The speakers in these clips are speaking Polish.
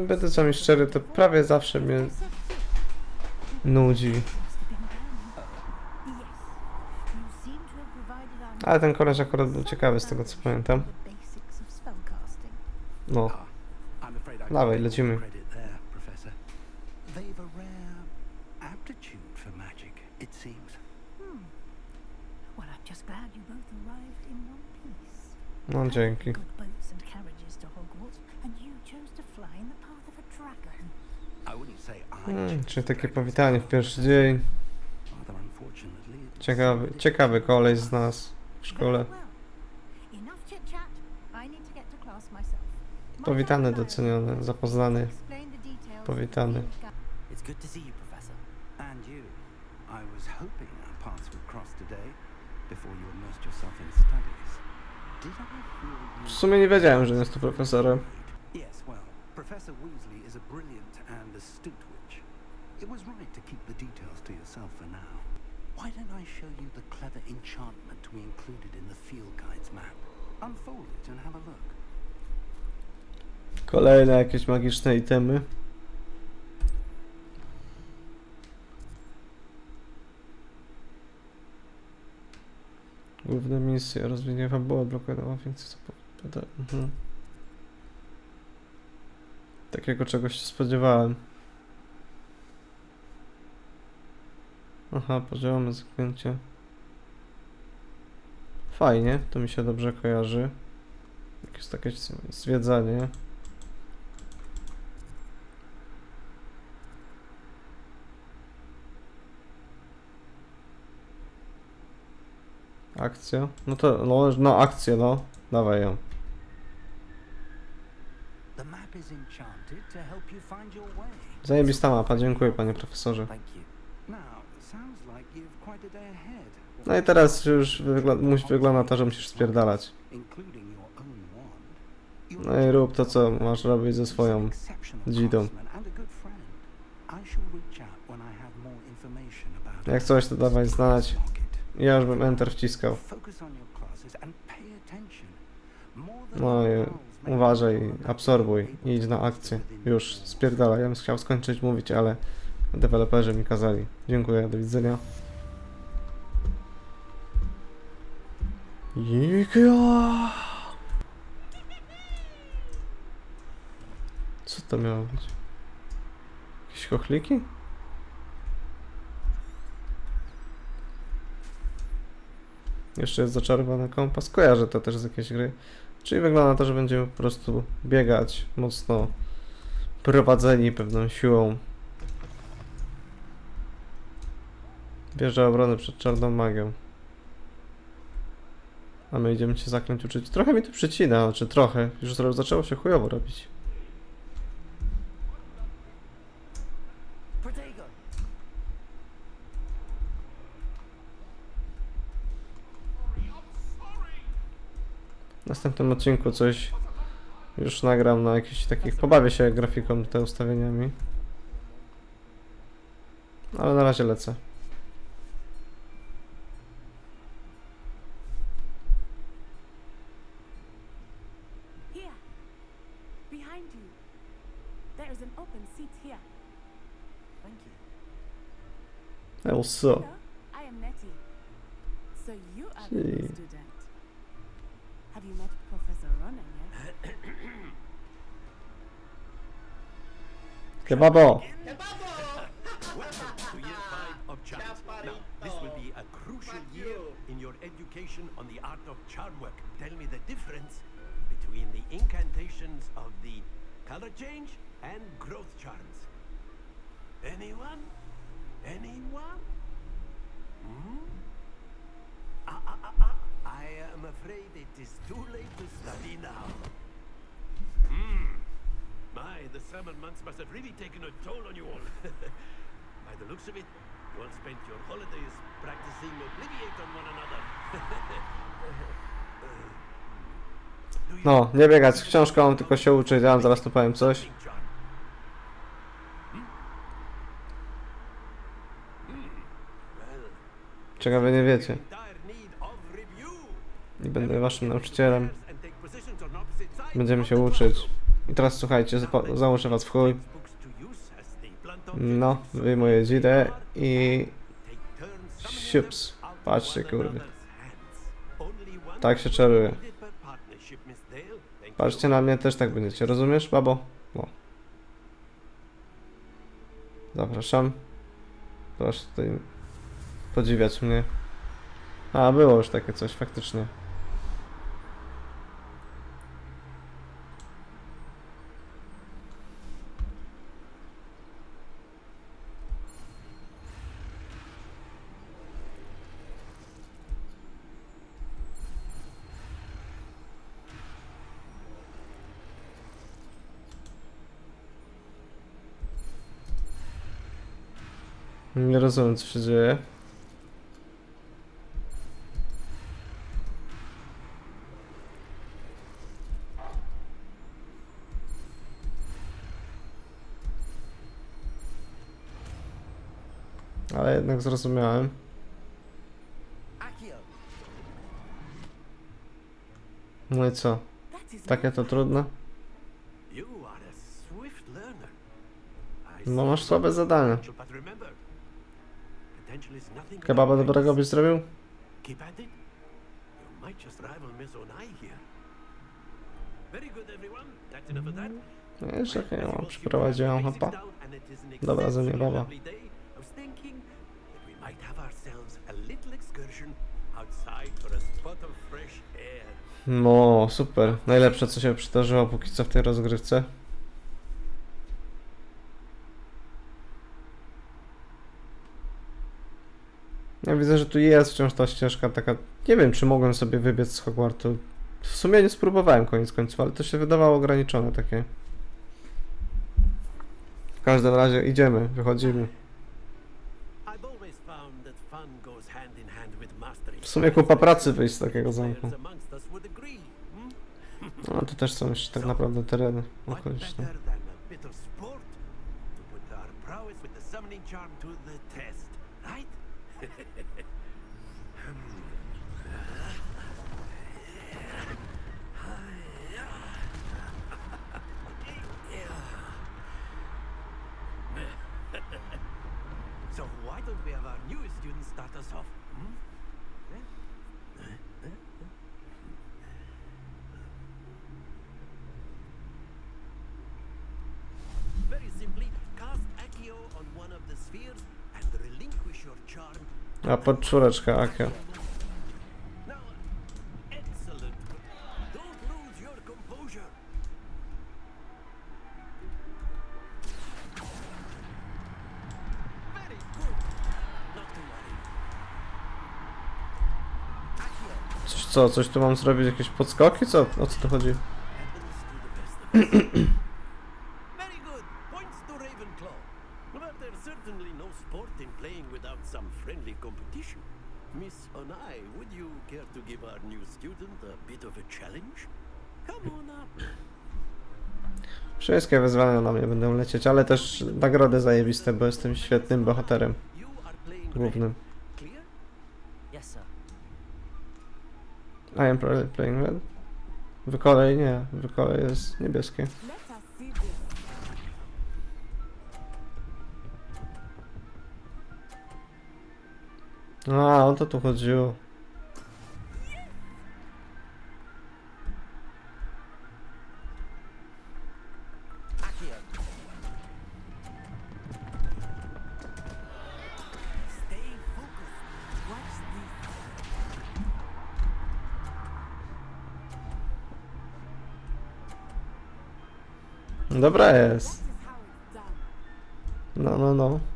będę z wami szczery, to prawie zawsze mnie nudzi. Ale ten koleś akurat był ciekawy z tego co pamiętam. No, Dawaj, lecimy. seems. Well, I'm just glad you both arrived in one piece. No dzięki. Hmm, to takie powitanie w pierwszy dzień. Ciekawy, ciekawy koleś z nas w szkole. Powitany, doceniony, zapoznany. Powitany. I was hoping our paths would cross today before you immersed yourself in studies. W sumie nie wiedziałem, że jest tu profesorem. Yes, well, Professor Weasley is a brilliant and astute witch. It was right to keep the details to yourself for now. Why don't I show you the clever enchantment we included in the field guide's map? Unfold it and have a look. Kolejne jakieś magiczne itemy. Główne misje, rozwijanie fabuły, blokuje nową funkcję. Mhm. Takiego czegoś się spodziewałem. Aha, poziomy, zaklęcie. Fajnie, to mi się dobrze kojarzy. Jakieś takie zwiedzanie. Akcja? No to, no, no akcję, no. Dawaj ją. Zajebista mapa, dziękuję panie profesorze. No i teraz już wygla musi, wygląda to, że musisz spierdalać. No i rób to, co masz robić ze swoją dzidą. Jak coś, to dawaj znać. Ja już bym Enter wciskał. No i uważaj, absorbuj i idź na akcję. Już, spierdalaj. Ja bym chciał skończyć mówić, ale deweloperzy mi kazali. Dziękuję, do widzenia. Jika! Co to miało być? Jakieś chochliki? Jeszcze jest zaczarowany kompas. Kojarzę to też z jakiejś gry. Czyli wygląda na to, że będziemy po prostu biegać mocno prowadzeni pewną siłą. Wieża obrony przed czarną magią. A my idziemy się zaklęć uczyć. Trochę mi tu przycina, czy trochę. Już zaczęło się chujowo robić. W następnym odcinku coś już nagram na jakichś takich. Pobawię się grafiką tutaj ustawieniami. Ale na razie lecę. Here, behind To year five of. Now, this will be a crucial year in your education on the art of charm work. Tell me the difference between the incantations of the color change and growth charms. Anyone? Anyone? Hmm? Ah, ah, ah, ah. I am afraid it is too late to study now. Hmm. My, the summer months must have really taken a toll on you all. By the looks of it, you all spent your holidays practicing Obliviate on one another. No, nie biegać z książką, tylko się uczyć. Ja wam zaraz tu powiem coś. Casting charm? Well, Czego wy nie wiecie. I będę waszym nauczycielem. Będziemy się uczyć. I teraz słuchajcie, założę was w chuj. No, wyjmuję dzidę i... Siups. Patrzcie, kurwy. Tak się czaruje. Patrzcie na mnie, też tak będziecie, rozumiesz, babo? No. Zapraszam. Proszę tutaj podziwiać mnie. A, było już takie coś, faktycznie. Nie rozumiem, co się dzieje. Ale jednak zrozumiałem. No i co? Takie to trudne? No masz słabe zadania. Kebaba dobrego byś zrobił? Keep at it. You might just rival Miss Onai here. Very good, everyone. That's enough of that. Nie, jeszcze Well, nie as you mam, is an Dobra, ze mnie baba. No, super. Najlepsze, co się przydarzyło póki co w tej rozgrywce. Ja widzę, że tu jest wciąż ta ścieżka taka... Nie wiem, czy mogłem sobie wybiec z Hogwartu. W sumie nie spróbowałem koniec końców, ale to się wydawało ograniczone takie. W każdym razie idziemy, wychodzimy. W sumie kupa pracy wyjść z takiego zamku. Hmm? No to też są jeszcze tak naprawdę tereny okoliczne. right? So why don't we have our newest student start us off? Hmm? Very simply, cast Accio on one of the spheres A pod czwóreczkę, Akio. Coś co, coś tu mam zrobić, jakieś podskoki? Co, o co tu chodzi? happens to the best of us. Very good. Points to Ravenclaw. But there's certainly no sport in playing without some friendly competition. Miss Onai, would you care to give our new student a bit of a challenge? Come on up. Wszystkie wyzwania na mnie będą lecieć, ale też nagrody zajebiste, bo jestem świetnym bohaterem You are playing red. głównym. Clear? Yes, sir. I am playing red. Wykolej nie, wykolej jest niebieskie. Let us see this. A, o to tu chodziło. Dobra That jest. is how it's done.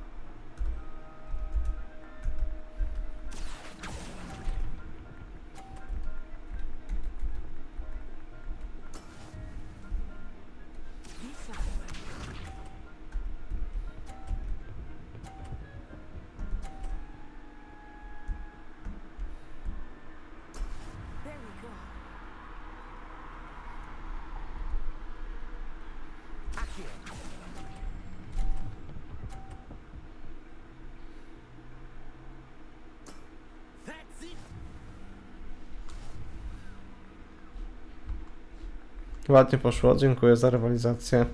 Ładnie poszło, dziękuję za rywalizację.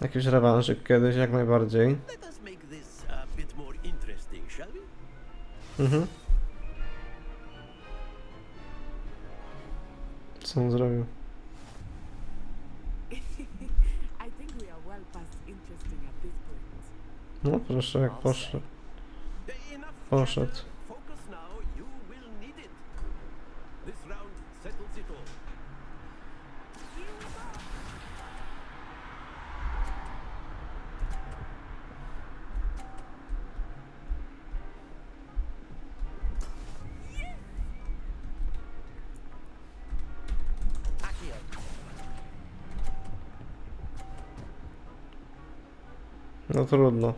Jakiś rewanżyk kiedyś, jak najbardziej. Mhm. Co on zrobił? No proszę, jak poszedł. Poszedł. No trudno.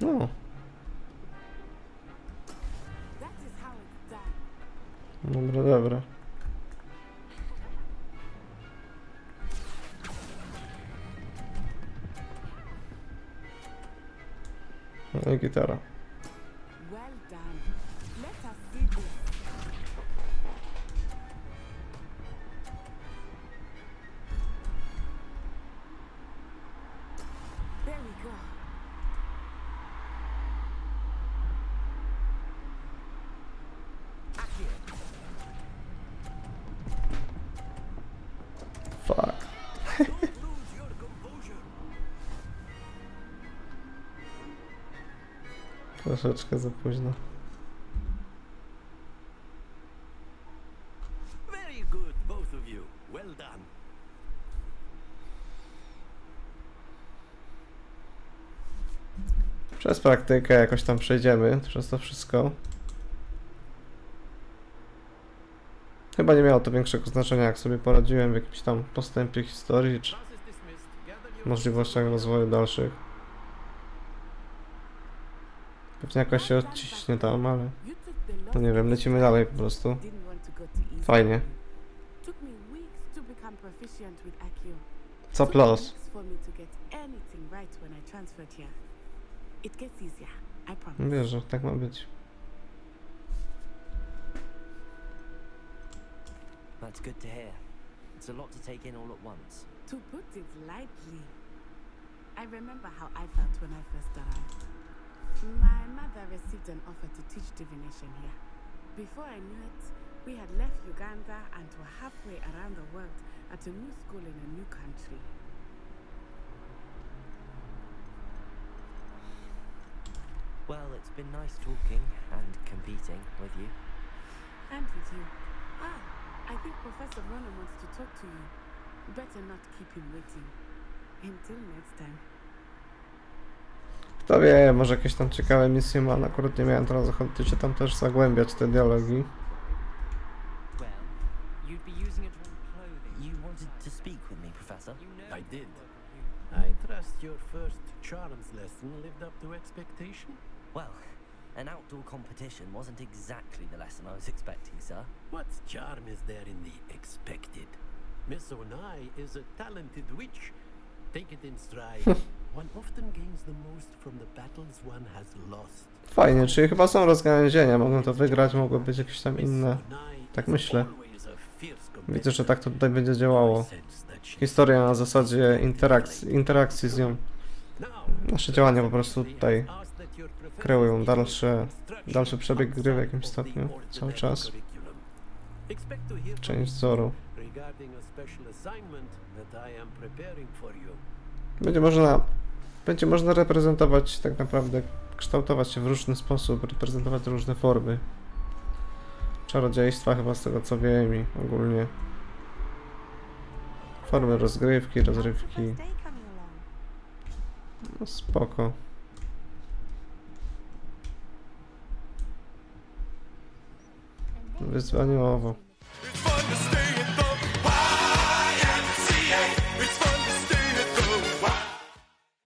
No, dobra, dobra. No gitara. Troszeczkę za późno. Przez praktykę jakoś tam przejdziemy przez to wszystko. Chyba nie miało to większego znaczenia, jak sobie poradziłem w jakimś tam postępie historii, czy możliwościach rozwoju dalszych. Pewnie jakoś się odciśnie tam, ale no nie wiem, lecimy dalej po prostu. Fajnie. Co plus? Wiesz, że tak ma być. That's good to hear. It's a lot to take in all at once. To put it lightly, I remember how I felt when I first arrived. My mother received an offer to teach divination here. Before I knew it, we had left Uganda and were halfway around the world at a new school in a new country. Well, it's been nice talking and competing with you. And with you. Ah, I think Professor Ronan wants to talk to you. Better not keep him waiting. Until next time. Kto wie, może jakieś tam ciekawe misje ma, no akurat nie miałem teraz ochoty się tam też zagłębiać te dialogi. I trust your first charms lesson lived up to expectation. Well, an outdoor competition wasn't exactly the lesson I was expecting, sir. What charm is there in the expected? Miss Onai is a talented witch. Take it in stride. Fajnie, czyli chyba są rozgałęzienia, mogą to wygrać, mogą być jakieś tam inne. Tak myślę. Widzę, że tak to tutaj będzie działało. Historia na zasadzie interakcji, interakcji z nią. Nasze działania po prostu tutaj kreują dalsze, dalszy przebieg gry w jakimś stopniu, cały czas. Część wzoru. Będzie można, będzie można reprezentować tak naprawdę, kształtować się w różny sposób, reprezentować różne formy czarodziejstwa, chyba z tego co wiem i ogólnie formy rozgrywki, rozrywki. No spoko. Wyzwaniowo.